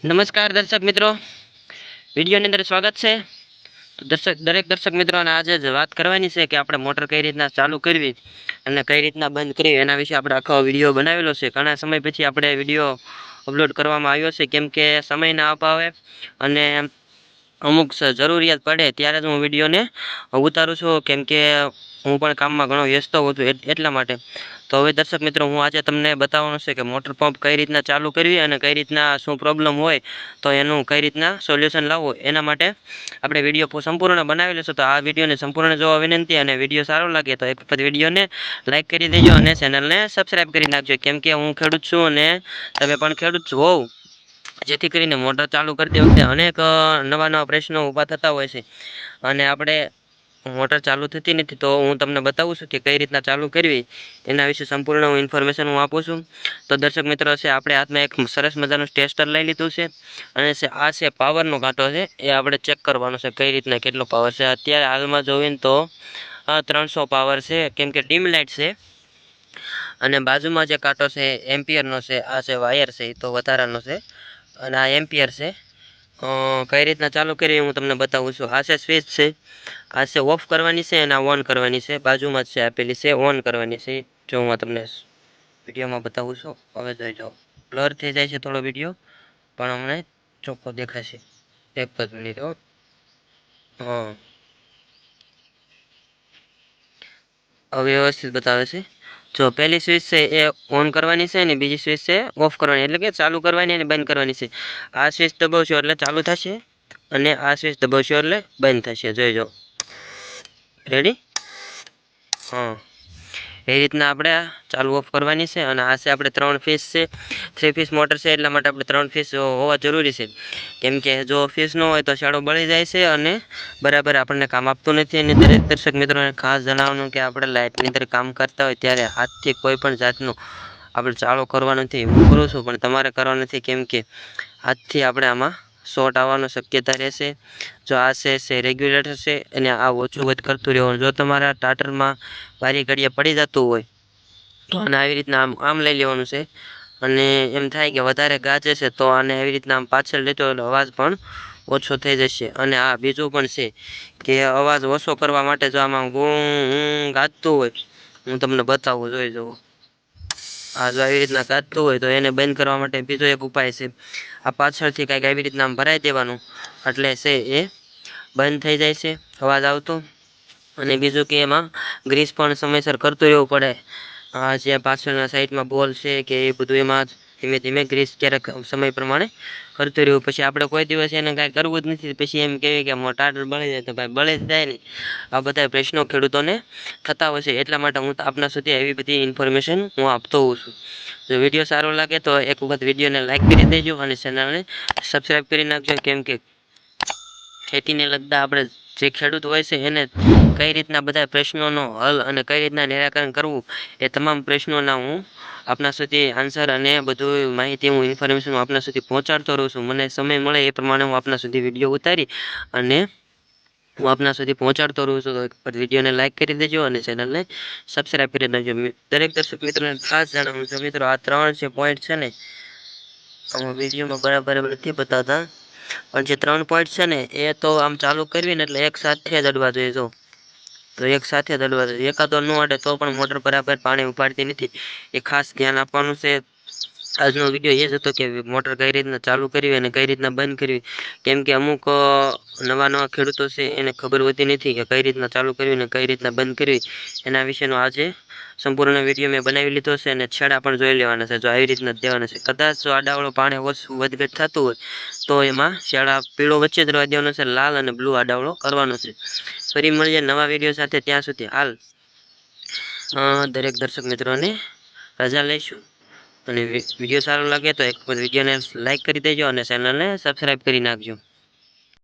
નમસ્કાર દર્શક મિત્રો. વિડીયોની અંદર સ્વાગત છે. દર્શક, દરેક દર્શક મિત્રોને આજે જ વાત કરવાની છે કે આપણે મોટર કઈ રીતના ચાલુ કરવી અને કઈ રીતના બંધ કરવી એના વિશે આપણે આખો વીડિયો બનાવેલો છે. ઘણા સમય પછી આપણે વીડિયો અપલોડ કરવામાં આવ્યો છે. કેમ કે સમયના અપાવે અને અમુક જરૂરિયાત પડે ત્યારે જ હું વિડીયોને ઉતારું છું. કેમ કે હું પણ કામમાં ઘણો વ્યસ્ત એટ- એટલા માટે. તો હવે દર્શક મિત્રો, હું આજે તમને બતાવવાનું છે કે મોટર પંપ કઈ રીતના ચાલુ કરવી અને કઈ રીતના શું પ્રોબ્લેમ હોય, તો એનું કઈ રીતના સોલ્યુશન લાવવું, એના માટે આપણે વીડિયો સંપૂર્ણ બનાવેલો છે તો આ વિડીયોને સંપૂર્ણ જોવા વિનંતી અને વીડિયો સારો લાગે તો એક વખત વિડીયોને લાઈક કરી દેજો અને ચેનલને સબસ્ક્રાઈબ કરી નાખજો. કેમ કે હું ખેડૂત છું અને તમે પણ ખેડૂત છો. હોવ. જેથી કરીને મોટર ચાલુ કરતી વખતે અનેક નવા નવા પ્રશ્નો ઊભા થતા હોય છે. અને આપણે મોટર ચાલુ થતી નથી તો હું તમને બતાવું છું કે કઈ રીતના ચાલુ કરવી. એના વિશે સંપૂર્ણ હું ઇન્ફોર્મેશન હું આપું છું. તો દર્શક મિત્રો, છે આપણે હાથમાં એક સરસ મજાનું ટેસ્ટર લઈ લીધું છે અને આ છે પાવરનો કાંટો છે. એ આપણે ચેક કરવાનો છે કઈ રીતના કેટલો પાવર છે. અત્યારે હાલમાં જોઈએ તો ત્રણસો પાવર છે. કેમ કે ડીમ લાઇટ છે. અને બાજુમાં જે કાંટો છે એમ્પિયરનો છે. આ છે વાયર છે, એ તો વધારાનો છે. અને આ એમ્પિયર છે. કઈ રીતના ચાલુ કરીએ હું તમને બતાવું છું. આ સ્વિચ છે. આ ઓફ કરવાની છે અને આ ઓન કરવાની છે. બાજુમાં જ છે આપેલી છે, ઓન કરવાની છે. જો હું તમને વિડીયોમાં બતાવું છું. હવે જોઈ જાઓ. બ્લર થઈ જાય છે થોડો વીડિયો, પણ અમને ચોખ્ખો દેખાશે એક જ મિનિટ હો. હા. હવે વ્યવસ્થિત બતાવે છે. જો પહેલી સ્વિચ છે એ ઓન કરવાની છે અને બીજી સ્વિચ છે ઓફ કરવાની, એટલે કે ચાલુ કરવાની અને બંધ કરવાની છે. આ સ્વિચ દબાવશો એટલે ચાલુ થશે અને આ સ્વિચ દબાવશો એટલે બંધ થશે. જોઈ જાઓ રેડી હા. એ રીતના આપણે ચાલુ ઓફ કરવાની છે અને આ છે આપણે ત્રણ ફીસ છે. થ્રી ફીસ મોટર છે એટલા માટે આપણે ત્રણ ફીસ હોવા જરૂરી છે. કેમ કે જો ફીસ ન હોય તો શાળો બળી જાય છે અને બરાબર આપણને કામ આપતું નથી. અને દરેક દર્શક મિત્રોને ખાસ જણાવવાનું કે આપણે લાઇટની અંદર કામ કરતા હોય ત્યારે હાથથી કોઈ પણ જાતનું આપણે ચાળો કરવાનું નથી. હું કરું છું પણ તમારે કરવાનું નથી. કેમ કે હાથથી આપણે આમાં શોર્ટ આવવાની શક્યતા રહેશે. જો આ છે રેગ્યુલેટર છે અને આ ઓછું વધ કરતું રહેવાનું. જો તમારા ટાટરમાં વારી ઘડીએ પડી જતું હોય, તો આને આવી રીતના આમ આમ લઈ લેવાનું છે. અને એમ થાય કે વધારે ગાજે છે, તો આને આવી રીતના આમ પાછળ લેતો એટલે અવાજ પણ ઓછો થઈ જશે. અને આ બીજું પણ છે કે અવાજ ઓછો કરવા માટે જો આમાં ગું ગાજતું હોય, હું તમને બતાવું, જોઈ જુઓ. આ જો આવી રીતના કાચતું હોય તો એને બંધ કરવા માટે બીજો એક ઉપાય છે. આ પાછળથી કાંઈક આવી રીતના ભરાઈ દેવાનું. એટલે છે એ બંધ થઈ જાય છે, અવાજ આવતો. અને બીજું કે એમાં ગ્રીસ પણ સમયસર કરતું રહેવું પડે. આ જે પાછળના સાઈડમાં બોલ છે કે એ બધું એમાં ધીમે ધીમે ગ્રીસ ક્યારેક સમય પ્રમાણે કરતું રહ્યું. પછી આપણે કોઈ દિવસ એને કાંઈ કરવું જ નથી, પછી એમ કહેવી કે ટાટર બળી જાય તો ભાઈ બળી જાય ને. આ બધા પ્રશ્નો ખેડૂતોને થતા હોય છે, એટલા માટે હું આપના સુધી એવી બધી ઇન્ફોર્મેશન હું આપતો હોઉં છું. જો વીડિયો સારો લાગે તો એક વખત વિડીયોને લાઇક કરી દેજો અને ચેનલને સબસ્ક્રાઈબ કરી નાખજો, કેમ કે ખેતીને લગતા આપણે જે ખેડૂત હોય છે, એને કઈ રીતના બધા પ્રશ્નોનો હલ અને કઈ રીતના નિરાકરણ કરવું, એ તમામ પ્રશ્નોના હું આપના સુધી આન્સર અને બધું માહિતી હું ઇન્ફોર્મેશન આપના સુધી પહોંચાડતો રહું છું. મને સમય મળે એ પ્રમાણે હું આપના સુધી વીડિયો ઉતારી અને હું આપના સુધી પહોંચાડતો રહું છું. વિડીયોને લાઇક કરી દેજો અને ચેનલને સબસ્ક્રાઈબ કરી દેજો. દરેક દર્શક મિત્રોને ખાસ જણાવું છું. મિત્રો, આ ત્રણ જે પોઈન્ટ છે ને, આમાં વિડીયોમાં બરાબર નથી બતાવતા. પણ જે ત્રણ પોઈન્ટ છે ને, એ તો આમ ચાલુ કરવી ને એટલે એક સાથે જ અડવા જોઈએ. જો, તો એક સાથે જ અડવા જોઈએ. એકાદો ન અડે તો પણ મોટર બરાબર પાણી ઉપાડતી નથી. એ ખાસ ધ્યાન આપવાનું છે. આજનો વીડિયો એ જ હતો કે મોટર કઈ રીતના ચાલુ કરવી અને કઈ રીતના બંધ કરવી. કેમ કે અમુક નવા નવા ખેડૂતો છે એને ખબર હોતી નથી કે કઈ રીતના ચાલુ કરવી અને કઈ રીતના બંધ કરવી. એના વિશેનો આજે સંપૂર્ણ વીડિયો મેં બનાવી લીધો છે અને છેડા પણ જોઈ લેવાના છે. જો આવી રીતના દેવાના છે. કદાચ જો આડાવળો પાણી ઓછું વધઘટ થતું હોય, તો એમાં શેડા પીળો વચ્ચે જ રહેવા દેવાનો છે. લાલ અને બ્લુ આડાવળો કરવાનો છે. ફરી મળીએ નવા વીડિયો સાથે ત્યાં સુધી. હાલ દરેક દર્શક મિત્રોને રજા લઈશું. અને વીડિયો સારો લાગે તો એક વિડીયોને લાઈક કરી દેજો અને ચેનલને સબસ્ક્રાઈબ કરી નાખજો.